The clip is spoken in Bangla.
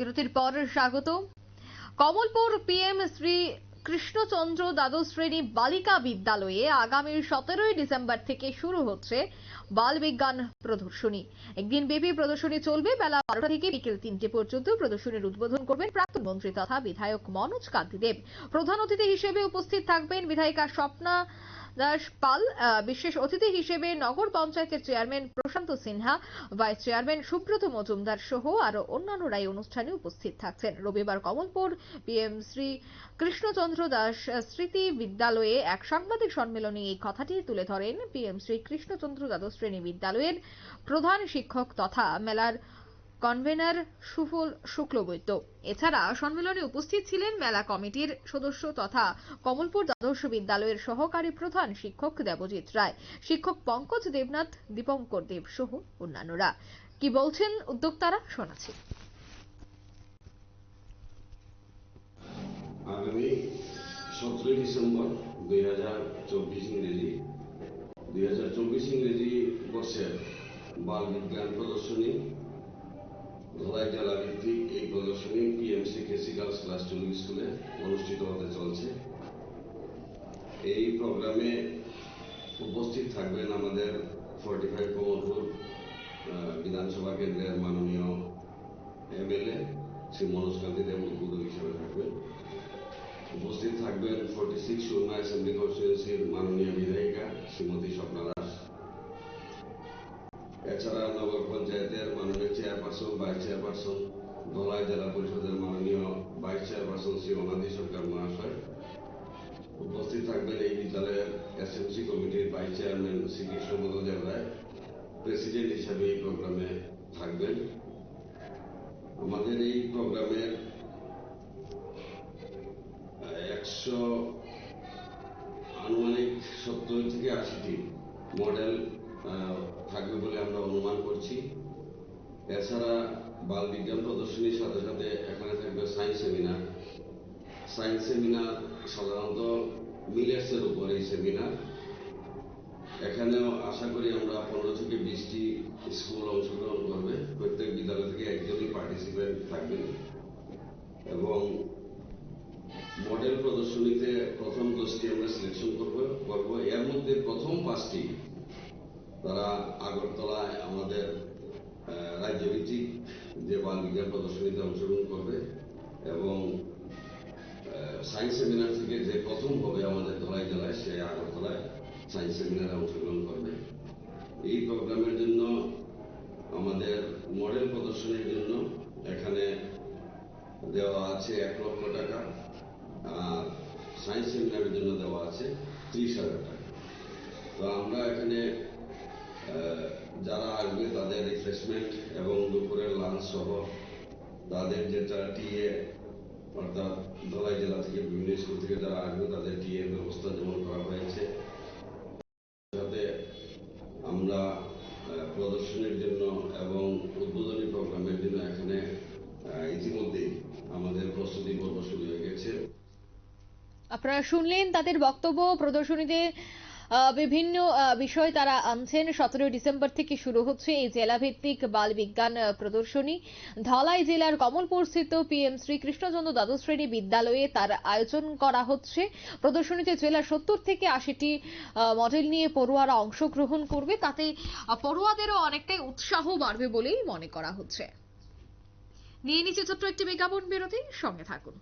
বিরতির পর স্বাগত কমলপুর পিএম শ্রী কৃষ্ণচন্দ্র দ্বাদশ শ্রেণি বালিকা বিদ্যালয়ে আগামী সতেরোই ডিসেম্বর থেকে শুরু হচ্ছে বাল বিজ্ঞান প্রদর্শনী। একদিন ব্যাপী প্রদর্শনী চলবে। বেলা বারোটা থেকে বিকেল তিনটে পর্যন্ত প্রদর্শনীর উদ্বোধন করবেন প্রাক্তন মন্ত্রী তথা বিধায়ক মনোজ কান্তি দেব। প্রধান অতিথি হিসেবে উপস্থিত থাকবেন বিধায়িকা স্বপ্না দাস পাল বিশেষ অতিথি হিসেবে নগর পঞ্চায়েতের chairman Prashanta Sinha, vice chairman Subrata Majumdar সহ আরও অন্যান্যরা এই অনুষ্ঠানে উপস্থিত থাকছেন। রবিবার কমলপুর পিএম শ্রী কৃষ্ণচন্দ্র দাস স্মৃতি বিদ্যালয়ে এক সাংবাদিক সম্মেলনে এই কথাটি তুলে ধরেন। পিএম শ্রী কৃষ্ণচন্দ্র দ্বাদশ শ্রেণি বিদ্যালয়ের প্রধান শিক্ষক তথা মেলার কনভেনার সুফল শুক্লবৈদ্য। এছাড়া সম্মেলনে উপস্থিত ছিলেন মেলা কমিটির সদস্য তথা কমলপুর দ্বাদশ বিদ্যালয়ের সহকারী প্রধান শিক্ষক দেবজিৎ রায়, শিক্ষক পঙ্কজ দেবনাথ, দীপঙ্কর দেব সহ অন্যান্যরা। কি বলছেন উদ্যোক্তারা, শোনাচ্ছি। আগামী সতেরোই ডিসেম্বর দুই হাজার চব্বিশ ইংরেজি, দুই হাজার চব্বিশ ইংরেজি বর্ষের বাল বিজ্ঞান প্রদর্শনী ধলাই জেলা ভিত্তিক এই প্রদর্শনী PMC KC girls class twelve স্কুলে অনুষ্ঠিত হতে চলছে। এই প্রোগ্রামে উপস্থিত থাকবেন আমাদের ফর্টি ফাইভ কমলপুর বিধানসভা কেন্দ্রের মাননীয় এমএলএ শ্রী মনোজ কান্তি দেব উদ্বোধক হিসেবে থাকবেন। উপস্থিত থাকবেন ফোর্টি সিক্স সুরমা অ্যাসেম্বলি কনস্টিটিউন্সির মাননীয় বিধায়িকা শ্রীমতী স্বপ্না দাস। এছাড়া নগর চেয়ারপারসন ভাইস চেয়ারপারসন ধলাই জেলা পরিষদের মাননীয় ভাইস চেয়ারপারসন শ্রী অনাদি সরকার মহাশয়। উপস্থিত থাকবেন এই বিদ্যালয়ের এসএমসি কমিটির vice chairman Shri Deb Roy president হিসাবে এই প্রোগ্রামে থাকবেন। আমাদের এই প্রোগ্রামের একশো আনুমানিক সত্তর থেকে আশিটি মডেল আহ, থাকবে বলে আমরা অনুমান করছি এছাড়া বাল বিজ্ঞান প্রদর্শনীর সাথে সাথে এখানে থাকবে সায়েন্স সেমিনার সায়েন্স সেমিনার সাধারণত মিলেটসের উপর এই সেমিনার এখানেও আশা করি আমরা পনেরো থেকে বিশটি স্কুল অংশগ্রহণ করবে। প্রত্যেক বিদ্যালয় থেকে একজনই পার্টিসিপেন্ট থাকবেন। এবং মডেল প্রদর্শনীতে প্রথম দশটি আমরা সিলেকশন করব করব। এর মধ্যে প্রথম পাঁচটি তারা আগরতলায় আমাদের আহ, রাজ্যভিত্তিক যে বাল প্রদর্শনীতে অংশগ্রহণ করবে এবং সায়েন্স সেমিনার থেকে যে প্রথম হবে আমাদের ধলাই জেলায় সে আগরতলায় সায়েন্স সেমিনারে অংশগ্রহণ করবে। এই প্রোগ্রামের জন্য আমাদের মডেল প্রদর্শনীর জন্য এখানে দেওয়া আছে এক লক্ষ টাকা আর সায়েন্স সেমিনারের জন্য দেওয়া আছে ত্রিশ হাজার টাকা। তো আমরা এখানে যারা আসবে তাদের রিফ্রেশমেন্ট এবং দুপুরের লাঞ্চ সহ তাদের যেটা টিএ অর্থাৎ ধলাই জেলা থেকে বিভিন্ন স্কুল থেকে যারা আসবে তাদের টিএ ব্যবস্থা যেমন করা হয়েছে। সাথে আমরা প্রদর্শনীর জন্য এবং উদ্বোধনী প্রোগ্রামের জন্য এখানে ইতিমধ্যেই আমাদের প্রস্তুতি পর্ব শুরু হয়ে গেছে। আপনারা শুনলেন তাদের বক্তব্য প্রদর্শনীতে বিভিন্ন বিষয় তারা আনছেন। সতেরোই ডিসেম্বর থেকে শুরু হচ্ছে এই জেলাভিত্তিক বাল বিজ্ঞান প্রদর্শনী। ধলাই জেলার কমলপুর স্থিত পিএম শ্রী কৃষ্ণচন্দ্র দ্বাদশ শ্রেণি বিদ্যালয়ে তার আয়োজন করা হচ্ছে। প্রদর্শনীতে জেলার সত্তর থেকে আশিটি মডেল নিয়ে পড়ুয়ারা অংশগ্রহণ করবে। তাতে পড়ুয়াদেরও অনেকটাই উৎসাহ বাড়বে বলেই মনে করা হচ্ছে। নিয়ে নিচ্ছে ছোট্ট একটি বিজ্ঞাপন বিরতি। সঙ্গে থাকুন।